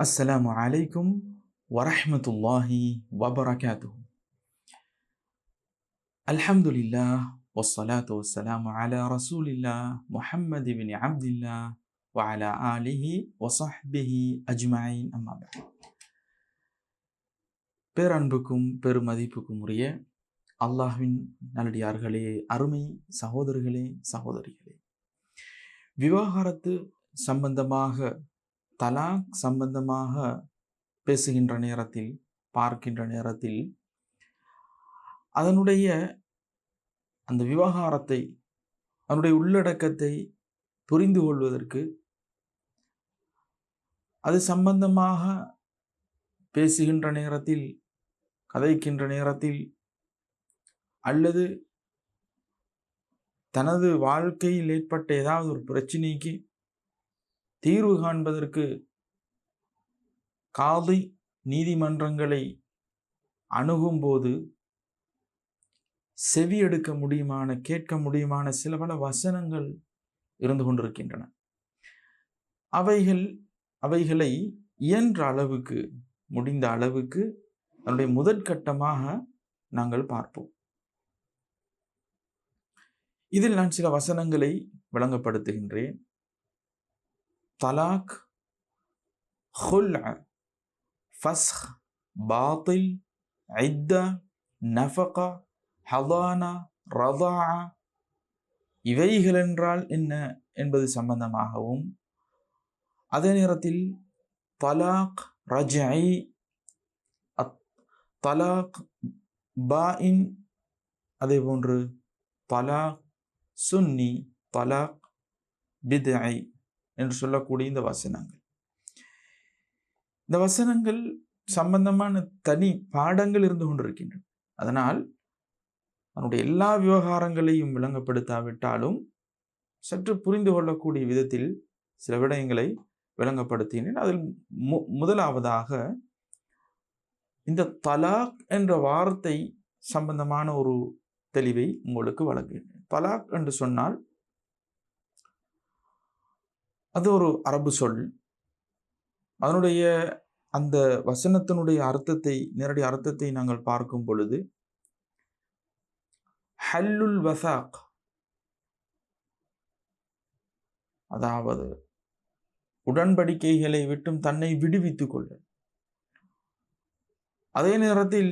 السلام عليكم ورحمة الله وبركاته الحمد لله والصلاة والسلام على رسول الله محمد بن عبد الله وعلى آله وصحبه أجمعين أما بعد பேரன்புக்கும் பெருமதிப்புக்கும் உரிய அல்லாஹ்வின் நல்லடியார்களே அருமை சகோதரர்களே சகோதரிகளே விவாகரத்து சம்பந்தமாக தலாக் சம்பந்தமாக பேசுகின்ற நேரத்தில் பார்க்கின்ற நேரத்தில் அதனுடைய அந்த விவகாரத்தை அதனுடைய உள்ளடக்கத்தை புரிந்து கொள்வதற்கு அது சம்பந்தமாக பேசுகின்ற நேரத்தில் கதைக்கின்ற நேரத்தில் அல்லது தனது வாழ்க்கையில் ஏற்பட்ட ஏதாவது ஒரு பிரச்சனைக்கு தீர்வு காண்பதற்கு காதி நீதிமன்றங்களை அணுகும்போது செவி எடுக்க முடியுமான கேட்க முடியுமான சில பல வசனங்கள் இருந்து கொண்டிருக்கின்றன. அவைகள் அவைகளை இயன்ற அளவுக்கு முடிந்த அளவுக்கு அதனுடைய முதற்கட்டமாக நாங்கள் பார்ப்போம். இதில் நான் சில வசனங்களை விளங்கப்படுத்துகின்றேன். தலாக் ஹுல் ஃபஸ்ஹ் பாத்தில் ஐத்தா நஃபகா ஹதானா ரதா இவைகள் என்றால் என்ன என்பது சம்பந்தமாகவும். அதே நேரத்தில் தலாக் ரஜை தலாக் பாஇன் அதே போன்று தலாக் சுன்னி தலாக் பித்ஐ என்று சொல்லக்கூடிய இந்த வசனங்கள். இந்த வசனங்கள் சம்பந்தமான தனி பாடங்கள் இருந்து கொண்டிருக்கின்றன. அதனால் அதனுடைய எல்லா விவகாரங்களையும் விளங்கப்படுத்தாவிட்டாலும் சற்று புரிந்து கொள்ளக்கூடிய விதத்தில் சில விடயங்களை விளங்கப்படுத்தினேன். அதில் மு முதலாவதாக இந்த தலாக் என்ற வார்த்தை சம்பந்தமான ஒரு தெளிவை உங்களுக்கு வழங்குகிறேன் தலாக் என்று சொன்னால் அது ஒரு அரபு சொல். அதனுடைய அந்த வசனத்தினுடைய அர்த்தத்தை நேரடி அர்த்தத்தை நாங்கள் பார்க்கும் பொழுது ஹல்லுல் வசாக் அதாவது உடன்படிக்கைகளை விட்டும் தன்னை விடுவித்துக் கொள்ள அதே நேரத்தில்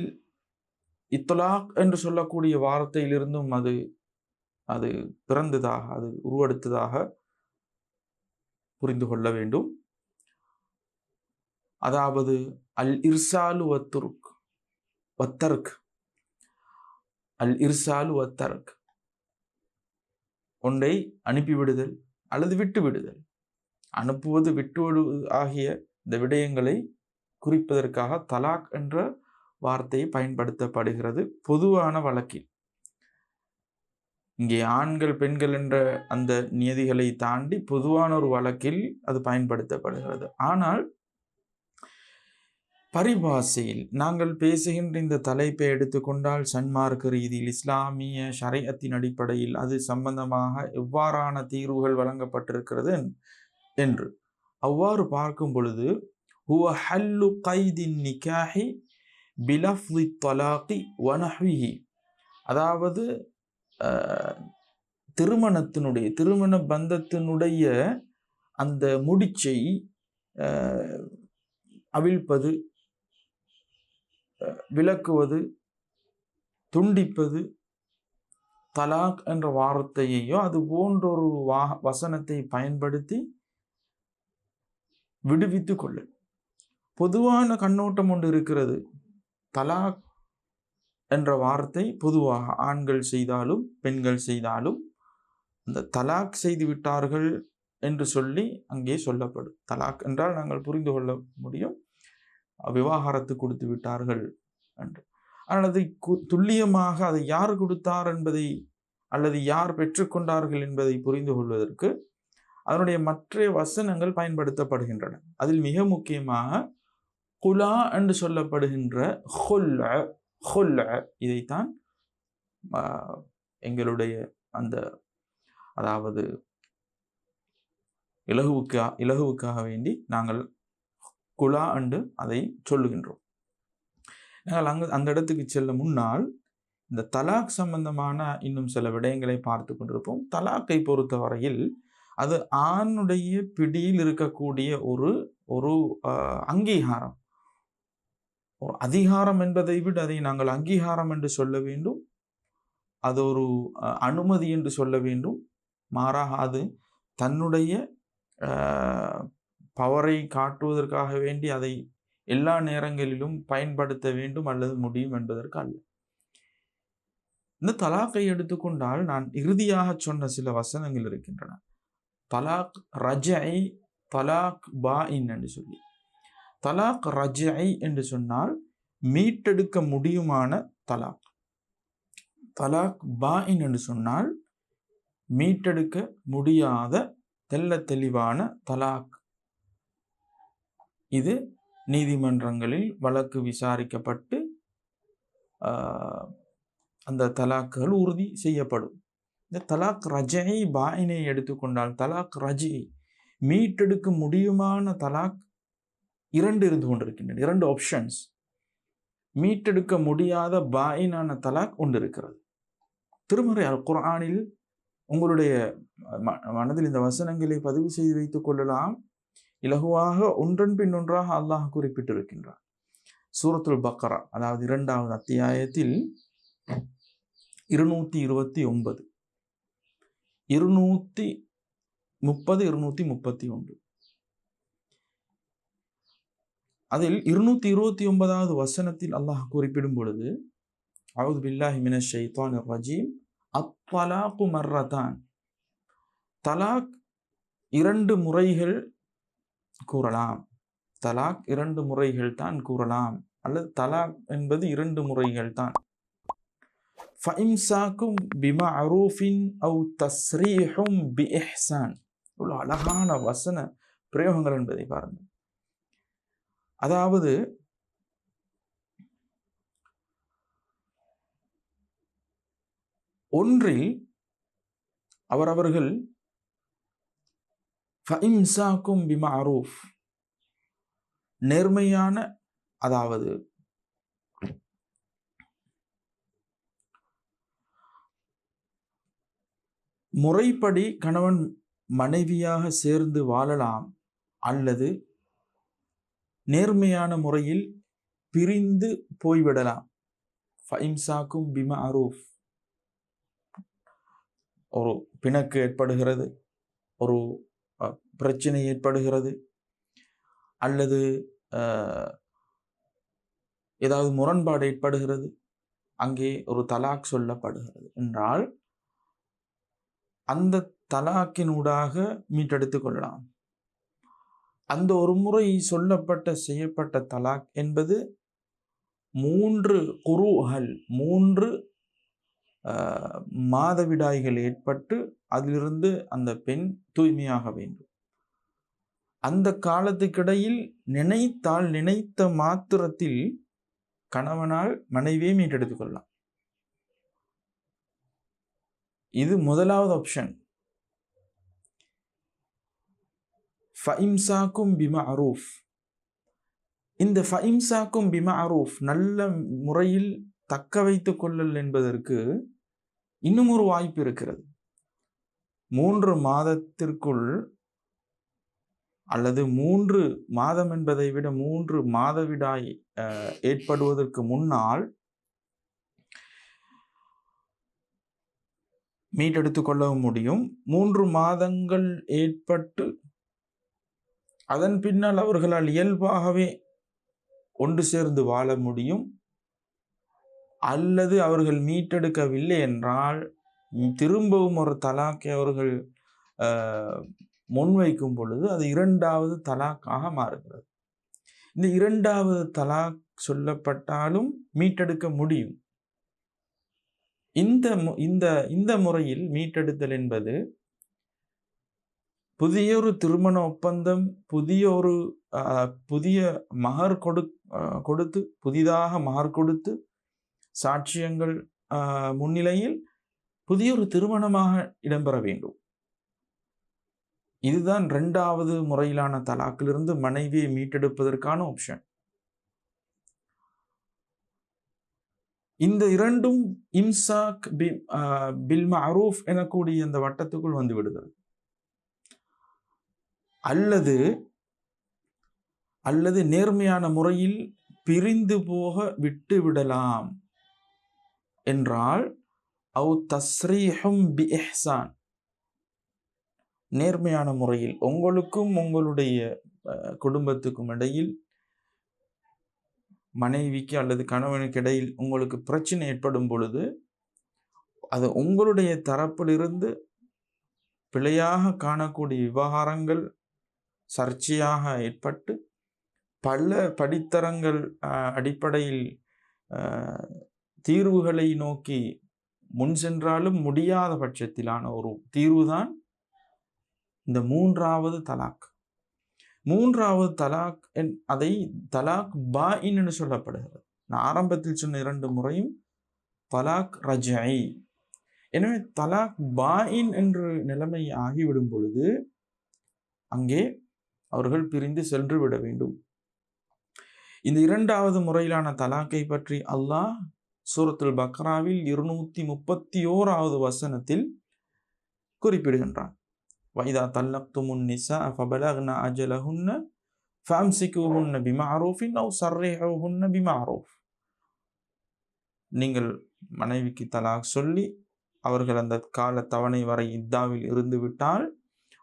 இத்தலாக் என்று சொல்லக்கூடிய வார்த்தையிலிருந்தும் அது அது பிறந்ததாக அது உருவெடுத்ததாக புரிந்து கொள்ள வேண்டும். அதாவது அல் இர்சாலு வத்துருக் வத்தர்க். அல் இர்சாலு வத்தர்க். ஒன்றை அனுப்பிவிடுதல் அல்லது விட்டு விடுதல் அனுப்புவது விட்டுவிடுவது ஆகிய இந்த விடயங்களை குறிப்பதற்காக தலாக் என்ற வார்த்தை பயன்படுத்தப்படுகிறது பொதுவான வழக்கில். இங்கே ஆண்கள் பெண்கள் என்ற அந்த நியதிகளை தாண்டி பொதுவான ஒரு வழக்கில் அது பயன்படுத்தப்படுகிறது. ஆனால் பரிபாசையில் நாங்கள் பேசுகின்ற இந்த தலைப்பை எடுத்துக்கொண்டால் சன்மார்க்க ரீதியில் இஸ்லாமிய ஷரையத்தின் அடிப்படையில் அது சம்பந்தமாக எவ்வாறான தீர்வுகள் வழங்கப்பட்டிருக்கிறது என்று. அவ்வாறு பார்க்கும் பொழுது ஹுவ ஹல்லு கைதின் நிக்காஹி பிலஃப்தி தலாக்கி வனஹ்விஹி அதாவது திருமணத்தினுடைய திருமண பந்தத்தினுடைய அந்த முடிச்சை அவிழ்ப்பது விளக்குவது துண்டிப்பது தலாக் என்ற வார்த்தையையோ அது போன்றொரு வா வசனத்தை பயன்படுத்தி விடுவித்து கொள்ள பொதுவான கண்ணோட்டம் ஒன்று இருக்கிறது. தலாக் என்ற வார்த்தை பொதுவாக ஆண்கள் செய்தாலும் பெண்கள் செய்தாலும் அந்த தலாக் செய்து விட்டார்கள் என்று சொல்லி அங்கே சொல்லப்படும். தலாக் என்றால் நாங்கள் புரிந்து கொள்ள முடியும். விவாகரத்து கொடுத்து விட்டார்கள் என்று. ஆனால் அதை துல்லியமாக அதை யார் கொடுத்தார் என்பதை அல்லது யார் பெற்றுக்கொண்டார்கள் என்பதை புரிந்து கொள்வதற்கு அதனுடைய மற்ற வசனங்கள் பயன்படுத்தப்படுகின்றன. அதில் மிக முக்கியமாக குலா என்று சொல்லப்படுகின்ற ஹொல்ல ஹொல்ல இதைத்தான் எங்களுடைய அந்த அதாவது இலகுவுக்கா இலகுவுக்காக வேண்டி நாங்கள் குலா என்று அதை சொல்லுகின்றோம். நாங்கள் அங்கு அந்த இடத்துக்கு செல்ல முன்னால் இந்த தலாக் சம்பந்தமான இன்னும் சில விடயங்களை பார்த்து கொண்டிருப்போம். தலாக்கை பொறுத்த வரையில் அது ஆணுடைய பிடியில் இருக்கக்கூடிய ஒரு ஒரு அங்கீகாரம். ஒரு அதிகாரம் என்பதை விட அதை நாங்கள் அங்கீகாரம் என்று சொல்ல வேண்டும். அது ஒரு அனுமதி என்று சொல்ல வேண்டும். மாறாக அது தன்னுடைய பவரை காட்டுவதற்காக வேண்டி அதை எல்லா நேரங்களிலும் பயன்படுத்த வேண்டும் அல்லது முடியும் என்பதற்கு அல்ல. இந்த தலாக்கை எடுத்துக்கொண்டால் நான் இறுதியாக சொன்ன சில வசனங்கள் இருக்கின்றன. தலாக் ரஜை தலாக் பா என்று சொல்லி. தலாக் ரஜை என்று சொன்னால் மீட்டெடுக்க முடியுமான தலாக். தலாக் பாயின் என்று சொன்னால் மீட்டெடுக்க முடியாத தெல்ல தெளிவான தலாக். இது நீதிமன்றங்களில் வழக்கு விசாரிக்கப்பட்டு அந்த தலாக்குகள் உறுதி செய்யப்படும். இந்த தலாக் ரஜை பாயினை எடுத்துக்கொண்டால் தலாக் ரஜி மீட்டெடுக்க முடியுமான தலாக் இரண்டு இருந்து கொண்டிருக்கின்றன. இரண்டு ஆப்ஷன்ஸ் மீட்டெடுக்க முடியாத பாயினான தலாக் ஒன்று இருக்கிறது. திருமறை அல் குரானில் உங்களுடைய மனதில் இந்த வசனங்களை பதிவு செய்து வைத்துக் கொள்ளலாம். இலகுவாக ஒன்றன் பின் ஒன்றாக அல்லாஹ் குறிப்பிட்டிருக்கின்றார் சூரத்துல் பக்கரா அதாவது இரண்டாவது அத்தியாயத்தில் இருநூத்தி இருபத்தி ஒன்பது. இருநூத்தி முப்பது இருநூத்தி முப்பத்தி ஒன்று. அதில் இருநூத்தி இருபத்தி ஒன்பதாவது வசனத்தில் அல்லாஹ் குறிப்பிடும் பொழுது அவுது பில்லாஹி மின ஷைத்தான் ரஜீம் அத்தலாக்கு மர்ரதான். தலாக் இரண்டு முறைகள் கூறலாம். தலாக் இரண்டு முறைகள் தான் கூறலாம். அல்லது தலாக் என்பது இரண்டு முறைகள் தான். ஃபைம்சாக்கும் பிமா அரூஃபின் அவு தஸ்ரீஹும் பி எஹ்சான் இவ்வளோ அழகான வசன பிரயோகங்கள் என்பதை பாருங்கள். அதாவது ஒன்றில் அவரவர்கள் ஃபைம்சாக்கும் பிமாரூஃப் நேர்மையான அதாவது முறைப்படி கணவன் மனைவியாக சேர்ந்து வாழலாம் அல்லது நேர்மையான முறையில் பிரிந்து போய்விடலாம். ஃபைம்சாக்கும் பிம அரூஃப் ஒரு பிணக்கு ஏற்படுகிறது. ஒரு பிரச்சனை ஏற்படுகிறது. அல்லது ஏதாவது முரண்பாடு ஏற்படுகிறது. அங்கே ஒரு தலாக் சொல்லப்படுகிறது. என்றால் அந்த தலாக்கினூடாக மீட்டெடுத்து கொள்ளலாம். அந்த ஒரு முறை சொல்லப்பட்ட செய்யப்பட்ட தலாக் என்பது மூன்று குருகள் மூன்று மாதவிடாய்கள் ஏற்பட்டு அதிலிருந்து அந்த பெண் தூய்மையாக வேண்டும். அந்த காலத்துக்கிடையில் நினைத்தால் நினைத்த மாத்திரத்தில் கணவனால் மனைவியை மீட்டெடுத்துக் கொள்ளலாம். இது முதலாவது ஆப்ஷன் ஃபஇம்சாக்கும் பிம அரூஃப் இந்த ஃபஇம்சாக்கும் பிம அரூஃப் நல்ல முறையில் தக்க வைத்து கொள்ளல் என்பதற்கு இன்னும் ஒரு வாய்ப்பு இருக்கிறது. மூன்று மாதத்திற்குள் அல்லது மூன்று மாதம் என்பதை விட மூன்று மாதவிடாய் ஏற்படுவதற்கு முன்னால் மீட்டெடுத்து கொள்ளவும் முடியும். மூன்று மாதங்கள் ஏற்பட்டு அதன் பின்னால் அவர்களால் இயல்பாகவே ஒன்று சேர்ந்து வாழ முடியும். அல்லது அவர்கள் மீட்டெடுக்கவில்லை என்றால் திரும்பவும் ஒரு தலாக்கை அவர்கள் முன்வைக்கும் பொழுது அது இரண்டாவது தலாக்காக மாறுகிறது. இந்த இரண்டாவது தலாக் சொல்லப்பட்டாலும் மீட்டெடுக்க முடியும். இந்த இந்த இந்த முறையில் மீட்டெடுத்தல் என்பது புதிய ஒரு திருமண ஒப்பந்தம் புதிய ஒரு புதிய மகர் கொடு கொடுத்து புதிதாக மகர் கொடுத்து சாட்சியங்கள் முன்னிலையில் புதிய ஒரு திருமணமாக இடம்பெற வேண்டும். இதுதான் ரெண்டாவது முறையிலான தலாக்கிலிருந்து மனைவியை மீட்டெடுப்பதற்கான ஆப்ஷன் இந்த இரண்டும் இம்சாக் பில் மரூஃப் எனக்கூடிய இந்த வட்டத்துக்குள் வந்து விடுகிறது. அல்லது அல்லது நேர்மையான முறையில் பிரிந்து போக விட்டு விடலாம். என்றால் அவு தஸ்ரீஹும் பி எஹ்சான் நேர்மையான முறையில் உங்களுக்கும் உங்களுடைய குடும்பத்துக்கும் இடையில் மனைவிக்கு அல்லது கணவனுக்கு இடையில் உங்களுக்கு பிரச்சனை ஏற்படும் பொழுது அது உங்களுடைய தரப்பிலிருந்து பிழையாக காணக்கூடிய விவகாரங்கள் சர்ச்சையாக ஏற்பட்டு பல படித்தரங்கள் அடிப்படையில் தீர்வுகளை நோக்கி முன் சென்றாலும் முடியாத பட்சத்திலான ஒரு தீர்வுதான் இந்த மூன்றாவது தலாக். மூன்றாவது தலாக் என் அதை தலாக் பா என்று சொல்லப்படுகிறது. நான் ஆரம்பத்தில் சொன்ன இரண்டு முறையும் தலாக் ரஜை. எனவே தலாக் பாயின் என்று நிலைமை ஆகிவிடும் பொழுது அங்கே அவர்கள் பிரிந்து சென்று விட வேண்டும். இந்த இரண்டாவது முறையிலான தலாக்கை பற்றி அல்லாஹ் சூரத்துல் பக்ராவில் இருநூத்தி முப்பத்தி ஓராவது வசனத்தில் குறிப்பிடுகின்றான். வைதா தல்லக்துமுன் நிசா ஃபபலக்ன அஜலஹுன்ன ஃபம்சிக்குஹுன்ன பிமாரூஃபின் அவு சர்ரேஹுன்ன பிமாரூஃப். நீங்கள் மனைவிக்கு தலாக் சொல்லி அவர்கள் அந்த கால தவணை வரை இத்தாவில் இருந்து விட்டால்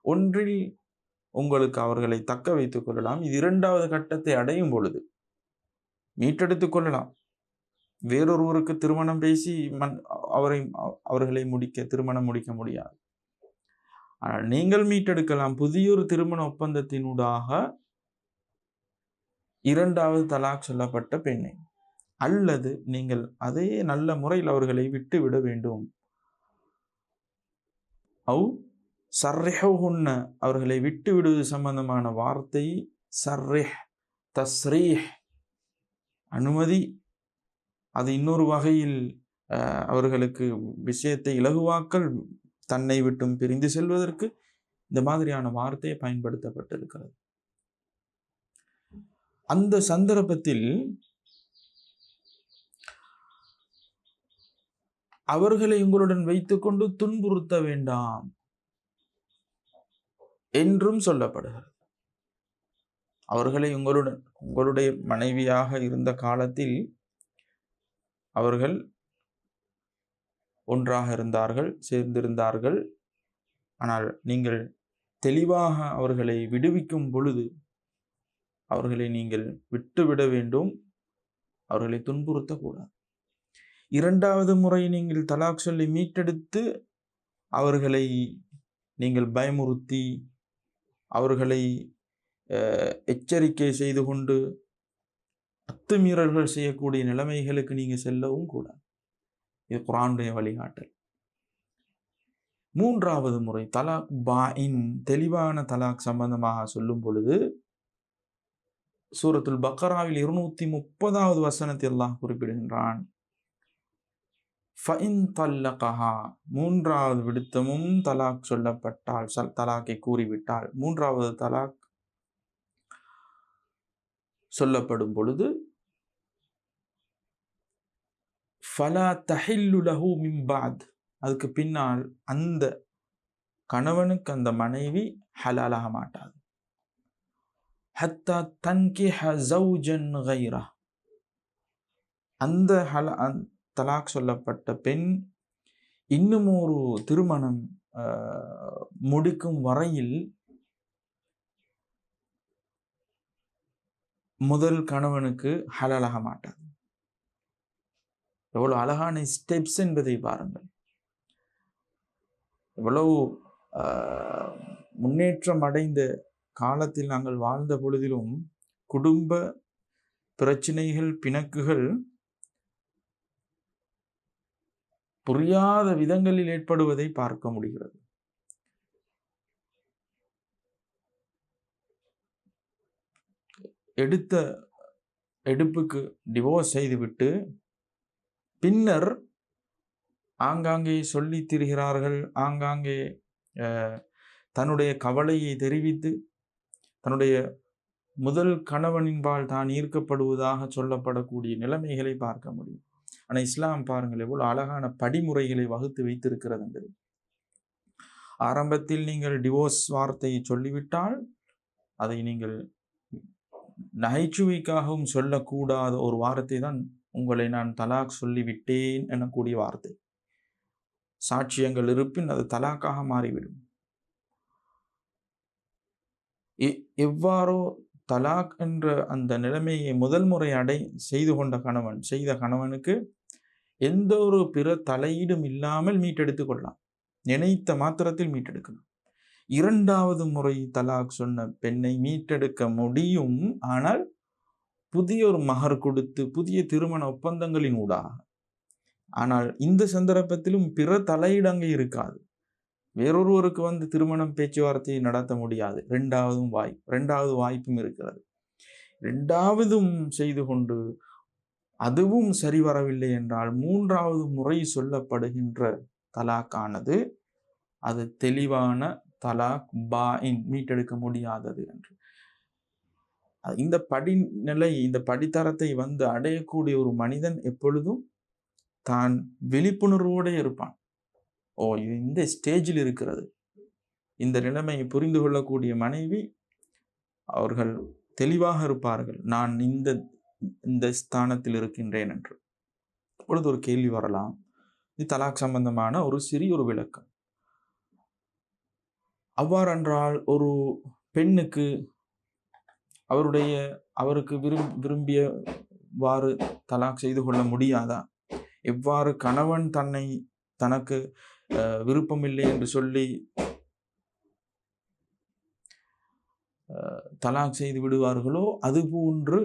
ஒன்றில் உங்களுக்கு அவர்களை தக்க வைத்துக் கொள்ளலாம். இது இரண்டாவது கட்டத்தை அடையும் பொழுது மீட்டெடுத்துக் கொள்ளலாம். வேறொருவருக்கு திருமணம் பேசி மண் அவரை அவர்களை முடிக்க திருமணம் முடிக்க முடியாது. ஆனால் நீங்கள் மீட்டெடுக்கலாம். புதியொரு திருமண ஒப்பந்தத்தினூடாக இரண்டாவது தலாக் சொல்லப்பட்ட பெண்ணை. அல்லது நீங்கள் அதே நல்ல முறையில் அவர்களை விட்டு விட வேண்டும். அவு சர்ரிஹுன்ன அவர்களை விட்டு விடுவது சம்பந்தமான வார்த்தை சர்ரிஹ் தஸ்ரீஹ் அனுமதி. அது இன்னொரு வகையில் அவர்களுக்கு விஷயத்தை இலகுவாக்கல் தன்னை விட்டும் பிரிந்து செல்வதற்கு இந்த மாதிரியான வார்த்தையை பயன்படுத்தப்பட்டிருக்கிறது. அந்த சந்தர்ப்பத்தில் அவர்களை உங்களுடன் வைத்துக்கொண்டு துன்புறுத்த வேண்டாம். என்றும் சொல்லப்படுகிறது. அவர்களை உங்களுடன் உங்களுடைய மனைவியாக இருந்த காலத்தில் அவர்கள் ஒன்றாக இருந்தார்கள் சேர்ந்திருந்தார்கள். ஆனால் நீங்கள் தெளிவாக அவர்களை விடுவிக்கும் பொழுது அவர்களை நீங்கள் விட்டுவிட வேண்டும் அவர்களை துன்புறுத்தக்கூடாது. இரண்டாவது முறை நீங்கள் தலாக் சொல்லி மீட்டெடுத்து அவர்களை நீங்கள் பயமுறுத்தி அவர்களை எச்சரிக்கை செய்து கொண்டு அத்துமீறல்கள் செய்யக்கூடிய நிலைமைகளுக்கு நீங்கள் செல்லவும் கூடாது. இது குரானுடைய வழிகாட்டல். மூன்றாவது முறை தலாக் பாயின் தெளிவான தலாக் சம்பந்தமாக சொல்லும் பொழுது சூரத்துல் பக்கராவில் இருநூத்தி முப்பதாவது வசனத்தை எல்லாம் குறிப்பிடுகின்றான். மூன்றாவது விடுத்தமும் தலாக் சொல்லப்பட்டால் தலாக்கை கூறிவிட்டால் மூன்றாவது தலாக் சொல்லப்படும் பொழுது ஃபலா தஹில்லு லஹு மிம்பாத் அதுக்கு பின்னால் அந்த கணவனுக்கு அந்த மனைவி ஹலாலாக மாட்டாது. ஹத்தா தன்கி ஹவுஜன் கைரா அந்த ஹல தலாக் சொல்லப்பட்ட பெண் இன்னும் ஒரு திருமணம் முடிக்கும் வரையில் முதல் கணவனுக்கு ஹலாலாக மாட்டாது எவ்வளவு அழகான ஸ்டெப்ஸ் என்பதை பாருங்கள். எவ்வளவு முன்னேற்றம் அடைந்த காலத்தில் நாங்கள் வாழ்ந்த பொழுதிலும் குடும்ப பிரச்சனைகள் பிணக்குகள் புரியாத விதங்களில் ஏற்படுவதை பார்க்க முடிகிறது. எடுத்த எடுப்புக்கு டிவோர்ஸ் செய்துவிட்டு பின்னர் ஆங்காங்கே சொல்லி திரிகிறார்கள். ஆங்காங்கே தன்னுடைய கவலையை தெரிவித்து தன்னுடைய முதல் கணவனின்பால் தான் ஈர்க்கப்படுவதாக சொல்லப்படக்கூடிய நிலைமைகளை பார்க்க முடியும். ஆனால் இஸ்லாம் பாருங்கள் எவ்வளவு அழகான படிமுறைகளை வகுத்து வைத்திருக்கிறது ஆரம்பத்தில் நீங்கள் டிவோர்ஸ் வார்த்தையை சொல்லிவிட்டால் அதை நீங்கள் நகைச்சுவைக்காகவும் சொல்லக்கூடாத ஒரு வார்த்தை தான் உங்களை நான் தலாக் சொல்லிவிட்டேன் எனக்கூடிய வார்த்தை. சாட்சியங்கள் இருப்பின் அது தலாக்காக மாறிவிடும். எவ்வாறோ தலாக் என்ற அந்த நிலைமையை முதல் முறை அடை செய்து கொண்ட கணவன் செய்த கணவனுக்கு எந்த ஒரு பிற தலையீடும் இல்லாமல் மீட்டெடுத்து கொள்ளலாம் நினைத்த மாத்திரத்தில் மீட்டெடுக்கலாம். இரண்டாவது முறை தலாக் சொன்ன பெண்ணை மீட்டெடுக்க முடியும். ஆனால் புதிய ஒரு மகர் கொடுத்து புதிய திருமண ஒப்பந்தங்களின் ஊடாக. ஆனால் இந்த சந்தர்ப்பத்திலும் பிற தலையிடங்க இருக்காது. வேறொருவருக்கு வந்து திருமணம் பேச்சுவார்த்தையை நடத்த முடியாது. ரெண்டாவதும் வாய்ப்பு ரெண்டாவது வாய்ப்பும் இருக்கிறது. ரெண்டாவதும் செய்து கொண்டு அதுவும் சரி வரவில்லை என்றால் மூன்றாவது முறை சொல்லப்படுகின்ற தலாக்கானது அது தெளிவான தலாக் பா இன் மீட்டெடுக்க முடியாதது என்று. இந்த படிநிலை இந்த படித்தரத்தை வந்து அடையக்கூடிய ஒரு மனிதன் எப்பொழுதும் தான் விழிப்புணர்வோடு இருப்பான். ஓ இது இந்த ஸ்டேஜில் இருக்கிறது. இந்த நிலைமையை புரிந்து கொள்ளக்கூடிய மனைவி அவர்கள் தெளிவாக இருப்பார்கள். நான் இந்த இந்த ஸ்தானத்தில் இருக்கின்றேன் என்று. இப்பொழுது ஒரு கேள்வி வரலாம். இது தலாக் சம்பந்தமான ஒரு சிறிய ஒரு விளக்கம். அவ்வாறென்றால் ஒரு பெண்ணுக்கு அவருடைய அவருக்கு விரும் விரும்பியவாறு தலாக் செய்து கொள்ள முடியாதா? எவ்வாறு கணவன் தன்னை தனக்கு விருப்பமில்லை என்று சொல்லி தலாக் செய்து விடுவார்களோ அதுபோன்று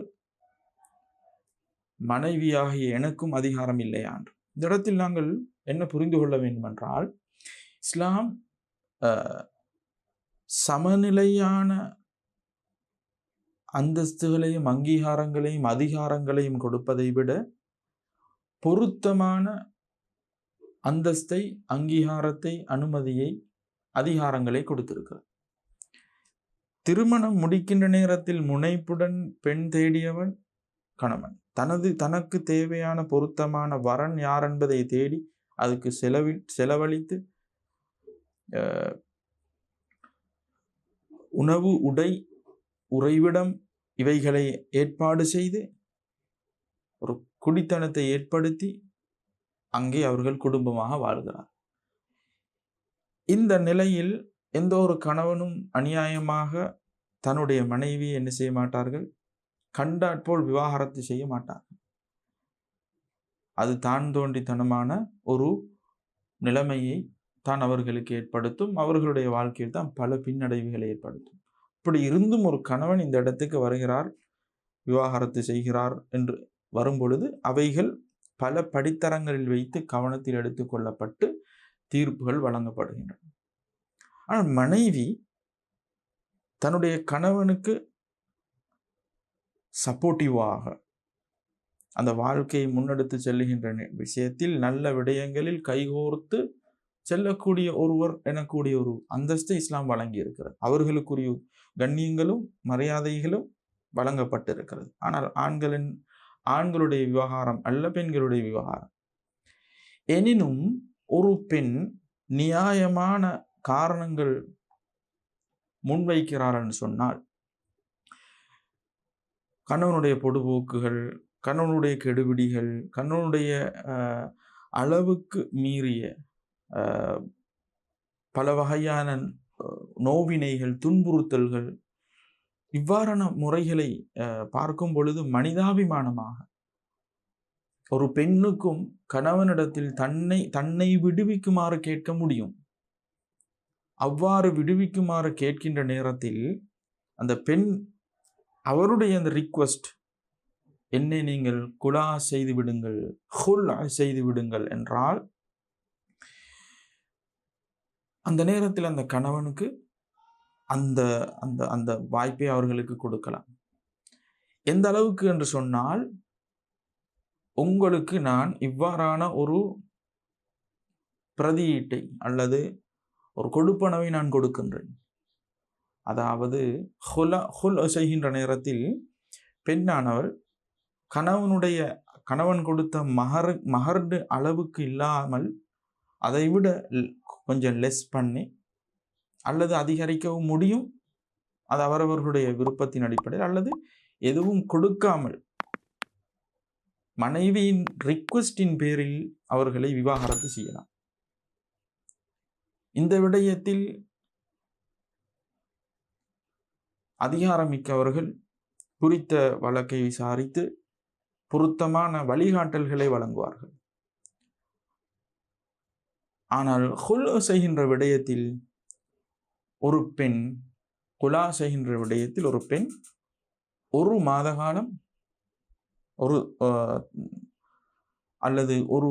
மனைவியாகிய எனக்கும் அதிகாரம் இல்லையான் இந்த இடத்தில் நாங்கள் என்ன புரிந்து கொள்ள வேண்டுமென்றால் இஸ்லாம் சமநிலையான அந்தஸ்துகளையும் அங்கீகாரங்களையும் அதிகாரங்களையும் கொடுப்பதை விட பொருத்தமான அந்தஸ்தை அங்கீகாரத்தை அனுமதியை அதிகாரங்களை கொடுத்திருக்கிறது. திருமணம் முடிக்கின்ற நேரத்தில் முனைப்புடன் பெண் தேடியவன் கணவன். தனது தனக்கு தேவையான பொருத்தமான வரன் யார் என்பதை தேடி அதுக்கு செலவி செலவழித்து உணவு உடை உறைவிடம் இவைகளை ஏற்பாடு செய்து ஒரு குடித்தனத்தை ஏற்படுத்தி அங்கே அவர்கள் குடும்பமாக வாழ்கிறார். இந்த நிலையில் எந்த ஒரு கணவனும் அநியாயமாக தன்னுடைய மனைவியை என்ன செய்ய மாட்டார்கள்? கண்டாற்போல் விவாகரத்து செய்ய மாட்டார். அது தான் தோண்டித்தனமான ஒரு நிலைமையை தான் அவர்களுக்கு ஏற்படுத்தும். அவர்களுடைய வாழ்க்கையில் தான் பல பின்னடைவுகளை ஏற்படுத்தும். இப்படி இருந்தும் ஒரு கணவன் இந்த இடத்துக்கு வருகிறார் விவாகரத்து செய்கிறார் என்று வரும்பொழுது அவைகள் பல படித்தரங்களில் வைத்து கவனத்தில் எடுத்துக்கொள்ளப்பட்டு தீர்ப்புகள் வழங்கப்படுகின்றன. ஆனால் மனைவி தன்னுடைய கணவனுக்கு சப்போர்ட்டிவாக. அந்த வாழ்க்கையை முன்னெடுத்து செல்லுகின்ற விஷயத்தில் நல்ல விடயங்களில் கைகோர்த்து செல்லக்கூடிய ஒருவர் எனக்கூடிய ஒரு அந்தஸ்தை இஸ்லாம் வழங்கி இருக்கிறது அவர்களுக்குரிய கண்ணியங்களும் மரியாதைகளும் வழங்கப்பட்டிருக்கிறது. ஆனால் ஆண்களின் ஆண்களுடைய விவகாரம் அல்ல பெண்களுடைய விவகாரம். எனினும் ஒரு பெண் நியாயமான காரணங்கள் முன்வைக்கிறார் என்று சொன்னால் கணவனுடைய பொடுபோக்குகள் கணவனுடைய கெடுபிடிகள் கணவனுடைய அளவுக்கு மீறிய பல வகையான நோவினைகள் துன்புறுத்தல்கள் இவ்வாறான முறைகளை பார்க்கும் பொழுது மனிதாபிமானமாக ஒரு பெண்ணுக்கும் கணவனிடத்தில் தன்னை தன்னை விடுவிக்குமாறு கேட்க முடியும். அவ்வாறு விடுவிக்குமாறு கேட்கின்ற நேரத்தில் அந்த பெண் அவருடைய அந்த ரிக்வஸ்ட் என்னை நீங்கள் குலா செய்து விடுங்கள் ஹுல் செய்து விடுங்கள் என்றால் அந்த நேரத்தில் அந்த கணவனுக்கு அந்த அந்த அந்த வாய்ப்பை அவர்களுக்கு கொடுக்கலாம். எந்த அளவுக்கு என்று சொன்னால் உங்களுக்கு நான் இவ்வாறான ஒரு பிரதியீட்டை அல்லது ஒரு கொடுப்பனவை நான் கொடுக்கின்றேன். அதாவது ஹுல ஹுல் செய்கின்ற நேரத்தில் பெண்ணானவள் கணவனுடைய கணவன் கொடுத்த மகர் மகர்டு அளவுக்கு இல்லாமல் அதை விட கொஞ்சம் லெஸ் பண்ணி அல்லது அதிகரிக்கவும் முடியும். அது அவரவர்களுடைய விருப்பத்தின் அடிப்படையில் அல்லது எதுவும் கொடுக்காமல் மனைவியின் ரிக்வஸ்டின் பேரில் அவர்களை விவாகரத்து செய்யலாம். இந்த விடயத்தில் அதிகாரமிக்கவர்கள் குறித்த வழக்கை விசாரித்து பொருத்தமான வழிகாட்டல்களை வழங்குவார்கள். ஆனால் ஹுல் செய்கின்ற விடயத்தில் ஒரு பெண் குலா செய்கின்ற விடயத்தில் ஒரு பெண் ஒரு மாத காலம் ஒரு அல்லது ஒரு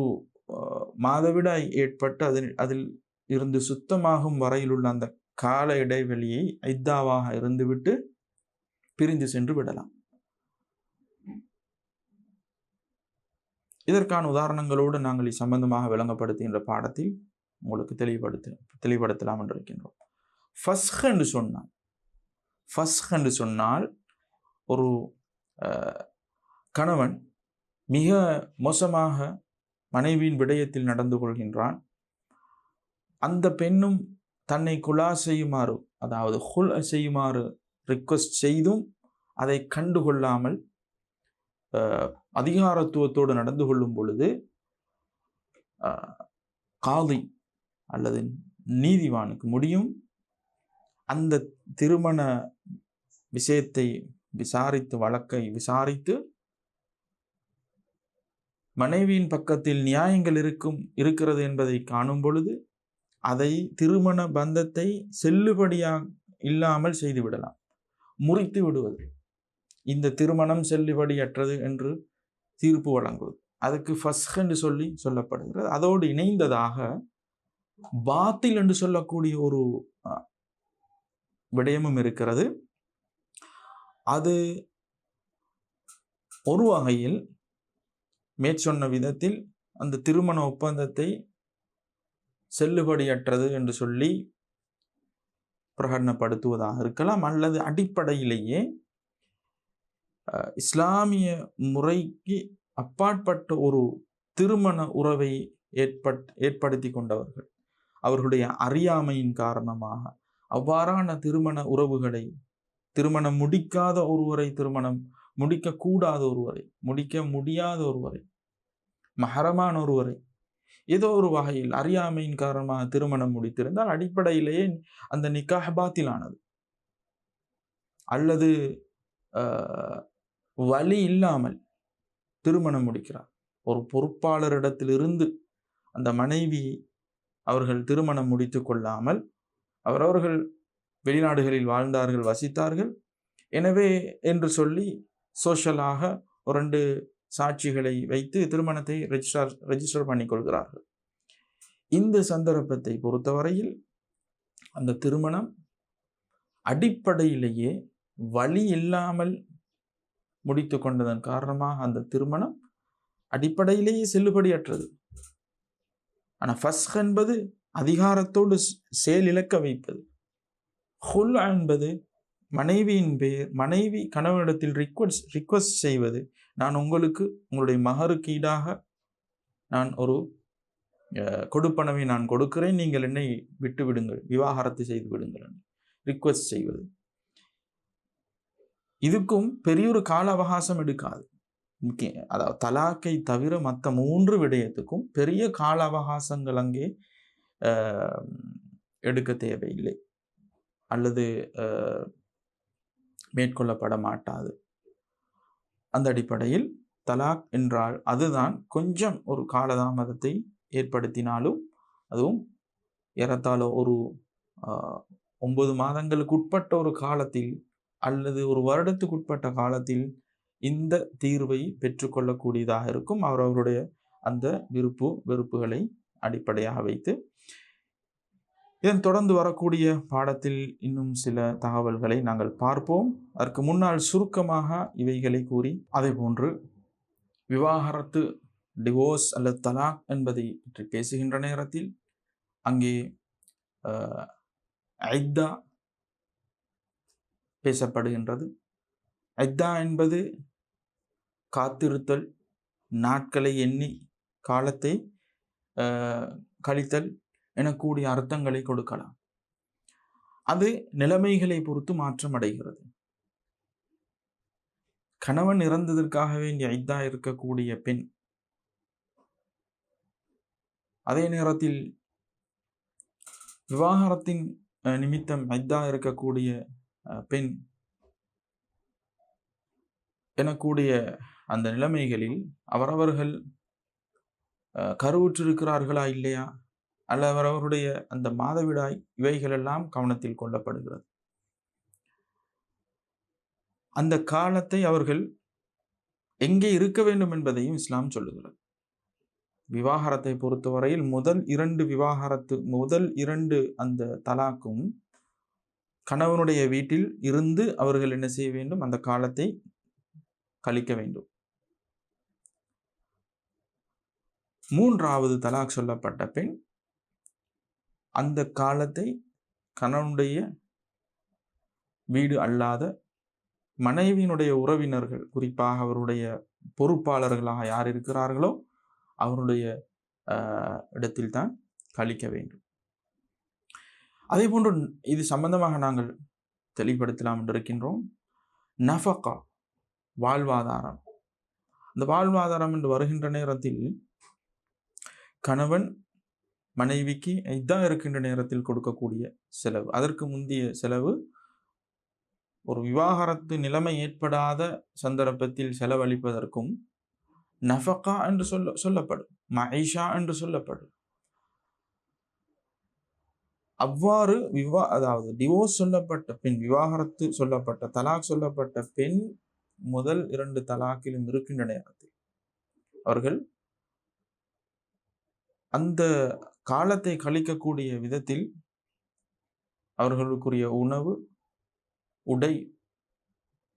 மாதவிடாய் ஏற்பட்டு அதில் அதில் இருந்து சுத்தமாகும் வரையில் உள்ள அந்த கால இடைவெளியை ஐத்தாவாக இருந்துவிட்டு பிரிந்து சென்று விடலாம். இதற்கான உதாரணங்களோடு நாங்கள் சம்பந்தமாக விளங்கப்படுத்துகின்ற பாடத்தில் உங்களுக்கு தெளிவுபடுத்த தெளிவுபடுத்தலாம் என்று இருக்கின்றோம் ஃபஸ்க் என்று சொன்னால் ஃபஸ்க் என்று சொன்னால் ஒரு கணவன் மிக மோசமாக மனைவியின் விடயத்தில் நடந்து கொள்கின்றான். அந்த பெண்ணும் தன்னை குலா செய்யுமாறு அதாவது ஹுல் செய்யுமாறு ரிக்வஸ்ட் செய்தும் அதை கண்டுகொள்ளாமல் அதிகாரத்துவத்தோடு நடந்து கொள்ளும் பொழுது காதி அல்லது நீதிவானுக்கு முடியும். அந்த திருமண விஷயத்தை விசாரித்து வழக்கை விசாரித்து மனைவியின் பக்கத்தில் நியாயங்கள் இருக்கும் இருக்கிறது என்பதை காணும் பொழுது அதை திருமண பந்தத்தை செல்லுபடியாக இல்லாமல் செய்து விடலாம். முறித்து விடுவது. இந்த திருமணம் செல்லுபடியற்றது என்று தீர்ப்பு வழங்குவது. அதுக்கு ஃபஸ்க் என்று சொல்லி சொல்லப்படுகிறது. அதோடு இணைந்ததாக பாத்தில் என்று சொல்லக்கூடிய ஒரு விடயமும் இருக்கிறது. அது ஒரு வகையில் மேற்சொன்ன விதத்தில் அந்த திருமண ஒப்பந்தத்தை செல்லுபடியற்றது என்று சொல்லி பிரகடனப்படுத்துவதாக இருக்கலாம் அல்லது அடிப்படையிலேயே இஸ்லாமிய முறைக்கு அப்பாற்பட்ட ஒரு திருமண உறவை ஏற்பட் ஏற்படுத்தி கொண்டவர்கள். அவர்களுடைய அறியாமையின் காரணமாக அவ்வாறான திருமண உறவுகளை திருமணம் முடிக்காத ஒருவரை திருமணம் முடிக்கக்கூடாத ஒருவரை முடிக்க முடியாத ஒருவரை மகரமான ஒருவரை ஏதோ ஒரு வகையில் அறியாமையின் காரணமாக திருமணம் முடித்திருந்தால் அடிப்படையிலேயே அந்த நிக்காஹ் பாத்திலானது. அல்லது வழி இல்லாமல் திருமணம் முடிக்கிறார். ஒரு பொறுப்பாளரிடத்திலிருந்து அந்த மனைவி அவர்கள் திருமணம் முடித்து கொள்ளாமல் அவரவர்கள் வெளிநாடுகளில் வாழ்ந்தார்கள் வசித்தார்கள். எனவே என்று சொல்லி சோஷலாக ஒரு ரெண்டு சாட்சிகளை வைத்து திருமணத்தை ரெஜிஸ்டர் ரெஜிஸ்டர் பண்ணிக்கொள்கிறார்கள். இந்த சந்தர்ப்பத்தை பொறுத்தவரையில் அந்த திருமணம் அடிப்படையிலேயே வழி இல்லாமல் முடித்து கொண்டதன் காரணமாக அந்த திருமணம் அடிப்படையிலேயே செல்லுபடியற்றது. ஆனால் ஃபஸ்க் என்பது அதிகாரத்தோடு செயலிழக்க வைப்பது. ஹுல் என்பது மனைவியின் பேர் மனைவி கணவனிடத்தில் ரிக்வஸ்ட் ரிக்வஸ்ட் செய்வது நான் உங்களுக்கு உங்களுடைய மகருக்கு ஈடாக நான் ஒரு கொடுப்பனவை நான் கொடுக்கிறேன். நீங்கள் என்னை விட்டு விடுங்கள். விவாகரத்து செய்து விடுங்கள் ரிக்வஸ்ட் செய்வது. இதுக்கும் பெரியொரு கால அவகாசம் எடுக்காது. முக்கிய அதாவது தலாக்கை தவிர மற்ற மூன்று விடயத்துக்கும் பெரிய கால அவகாசங்கள் அங்கே எடுக்க தேவையில்லை. அல்லது மேற்கொள்ளப்பட மாட்டாது. அந்த அடிப்படையில் தலாக் என்றால் அதுதான் கொஞ்சம் ஒரு காலதாமதத்தை ஏற்படுத்தினாலும் அதுவும் ஏறத்தாழ ஒரு ஒன்பது மாதங்களுக்கு உட்பட்ட ஒரு காலத்தில் அல்லது ஒரு வருடத்துக்கு உட்பட்ட காலத்தில் இந்த தீர்வை பெற்றுக்கொள்ளக்கூடியதாக இருக்கும். அவரவருடைய அந்த விருப்பு வெறுப்புகளை அடிப்படையாக வைத்து இதன் தொடர்ந்து வரக்கூடிய பாடத்தில் இன்னும் சில தகவல்களை நாங்கள் பார்ப்போம். அதற்கு முன்னால் சுருக்கமாக இவைகளை கூறி அதே போன்று விவாகரத்து டிவோர்ஸ் அல்லது தலாக் என்பதை பற்றி பேசுகின்ற நேரத்தில் அங்கே ஐத்தா பேசப்படுகின்றது. ஐத்தா என்பது காத்திருத்தல் நாட்களை எண்ணி காலத்தை கழித்தல் எனக்கூடிய அர்த்தங்களை கொடுக்கலாம். அது நிலைமைகளை பொறுத்து மாற்றம் அடைகிறது. கணவன் இறந்ததற்காக வேண்டிய ஐதா இருக்கக்கூடிய பெண் அதே நேரத்தில் விவாகரத்தின் நிமித்தம் ஐதா இருக்கக்கூடிய பெண் எனக்கூடிய அந்த நிலைமைகளில் அவரவர்கள் கருவுற்றிருக்கிறார்களா இல்லையா? அல்ல அவரவருடைய அந்த மாதவிடாய் இவைகளெல்லாம் கவனத்தில் கொள்ளப்படுகிறது. அந்த காலத்தை அவர்கள் எங்கே இருக்க வேண்டும் என்பதையும் இஸ்லாம் சொல்லுகிறது. விவாகரத்தை பொறுத்தவரையில் முதல் இரண்டு விவாகரத்து முதல் இரண்டு அந்த தலாக்கும் கணவனுடைய வீட்டில் இருந்து அவர்கள் என்ன செய்ய வேண்டும்? அந்த காலத்தை கழிக்க வேண்டும். மூன்றாவது தலாக் சொல்லப்பட்ட பெண் அந்த காலத்தை கணவனுடைய வீடு அல்லாத மனைவியினுடைய உறவினர்கள் குறிப்பாக அவருடைய பொறுப்பாளர்களாக யார் இருக்கிறார்களோ அவருடைய இடத்தில் தான் கழிக்க வேண்டும். அதே போன்று இது சம்பந்தமாக நாங்கள் தெளிவுபடுத்தலாம் என்று இருக்கின்றோம் நஃபகா வாழ்வாதாரம். அந்த வாழ்வாதாரம் என்று வருகின்ற நேரத்தில் கணவன் மனைவிக்கு இதான் இருக்கின்ற நேரத்தில் கொடுக்கக்கூடிய செலவு. அதற்கு முந்தைய செலவு ஒரு விவாகரத்து நிலைமை ஏற்படாத சந்தர்ப்பத்தில் செலவழிப்பதற்கும் நஃபக்கா என்று சொல்ல சொல்லப்படும். மைஷா என்று சொல்லப்படும். அவ்வாறு விவா அதாவது டிவோர்ஸ் சொல்லப்பட்ட பெண் விவாகரத்து சொல்லப்பட்ட தலாக் சொல்லப்பட்ட பெண் முதல் இரண்டு தலாக்கிலும் இருக்கின்ற நேரத்தில் அவர்கள் அந்த காலத்தை கழிக்கக்கூடிய விதத்தில் அவர்களுக்குரிய உணவு உடை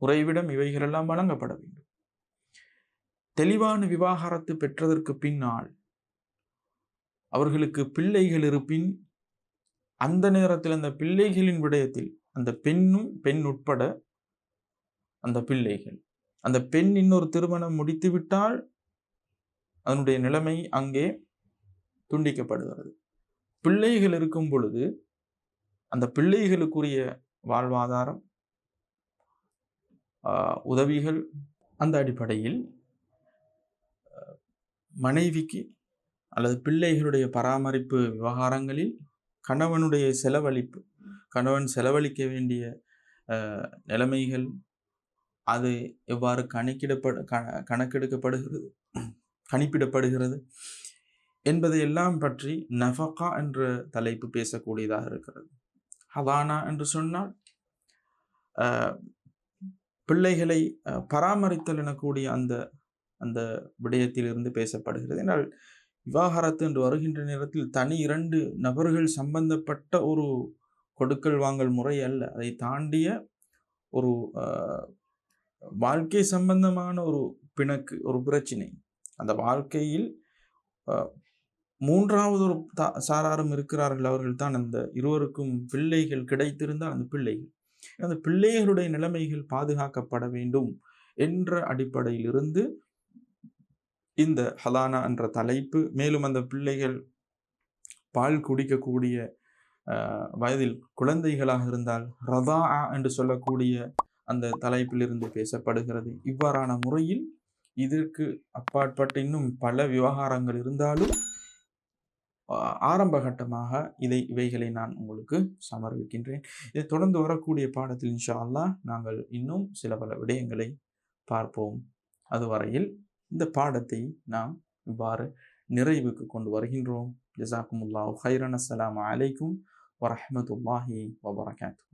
உறைவிடம் இவைகளெல்லாம் வழங்கப்பட வேண்டும். தெளிவான விவாகரத்து பெற்றதற்கு பின்னால் அவர்களுக்கு பிள்ளைகள் இருப்பின் அந்த நேரத்தில் அந்த பிள்ளைகளின் விடயத்தில் அந்த பெண்ணும் பெண் உட்பட அந்த பிள்ளைகள் அந்த பெண் இன்னொரு திருமணம் முடித்துவிட்டால் அதனுடைய நிலைமை அங்கே துண்டிக்கப்படுகிறது. பிள்ளைகள் இருக்கும் பொழுது அந்த பிள்ளைகளுக்குரிய வாழ்வாதாரம் உதவிகள் அந்த அடிப்படையில் மனைவிக்கு அல்லது பிள்ளைகளுடைய பராமரிப்பு விவகாரங்களில் கணவனுடைய செலவழிப்பு கணவன் செலவழிக்க வேண்டிய நிலைமைகள் அது எவ்வாறு கணக்கிடப்பட கணக்கெடுக்கப்படுகிறது கணிப்பிடப்படுகிறது என்பதையெல்லாம் பற்றி நஃபகா என்ற தலைப்பு பேசக்கூடியதாக இருக்கிறது. ஹவானா என்று சொன்னால் பிள்ளைகளை பராமரித்தல் எனக்கூடிய அந்த அந்த விடயத்திலிருந்து பேசப்படுகிறது. என்றால் விவாகரத்து என்று வருகின்ற நேரத்தில் தனி இரண்டு நபர்கள் சம்பந்தப்பட்ட ஒரு கொடுக்கல் வாங்கல் முறை அல்ல. அதை தாண்டிய ஒரு வாழ்க்கை சம்பந்தமான ஒரு பிணக்கு ஒரு பிரச்சினை. அந்த வாழ்க்கையில் மூன்றாவது ஒரு சாராரும் இருக்கிறார்கள் அவர்கள் தான் அந்த இருவருக்கும் பிள்ளைகள் கிடைத்திருந்தால் அந்த பிள்ளைகள். அந்த பிள்ளைகளுடைய நிலைமைகள் பாதுகாக்கப்பட வேண்டும் என்ற அடிப்படையில் இருந்து இந்த ஹலானா என்ற தலைப்பு மேலும் அந்த பிள்ளைகள் பால் குடிக்கக்கூடிய வயதில் குழந்தைகளாக இருந்தால் ரதா என்று சொல்லக்கூடிய அந்த தலைப்பிலிருந்து பேசப்படுகிறது. இவ்வாறான முறையில் இதற்கு அப்பாற்பட்ட இன்னும் பல விவகாரங்கள் இருந்தாலும் ஆரம்ப கட்டமாக இதை இவைகளை நான் உங்களுக்கு சமர்ப்பிக்கின்றேன். இதை தொடர்ந்து வரக்கூடிய பாடத்தில் இன்ஷா அல்லா நாங்கள் இன்னும் சில பல விடயங்களை பார்ப்போம். அதுவரையில் இந்த பாடத்தை நாம் இவ்வாறு நிறைவுக்கு கொண்டு வருகின்றோம். ஜசாக்குமுல்லா ஹைரன் அஸ்லாம் அலைக்கும் வரமத்துல்லாஹி வபரகாத்து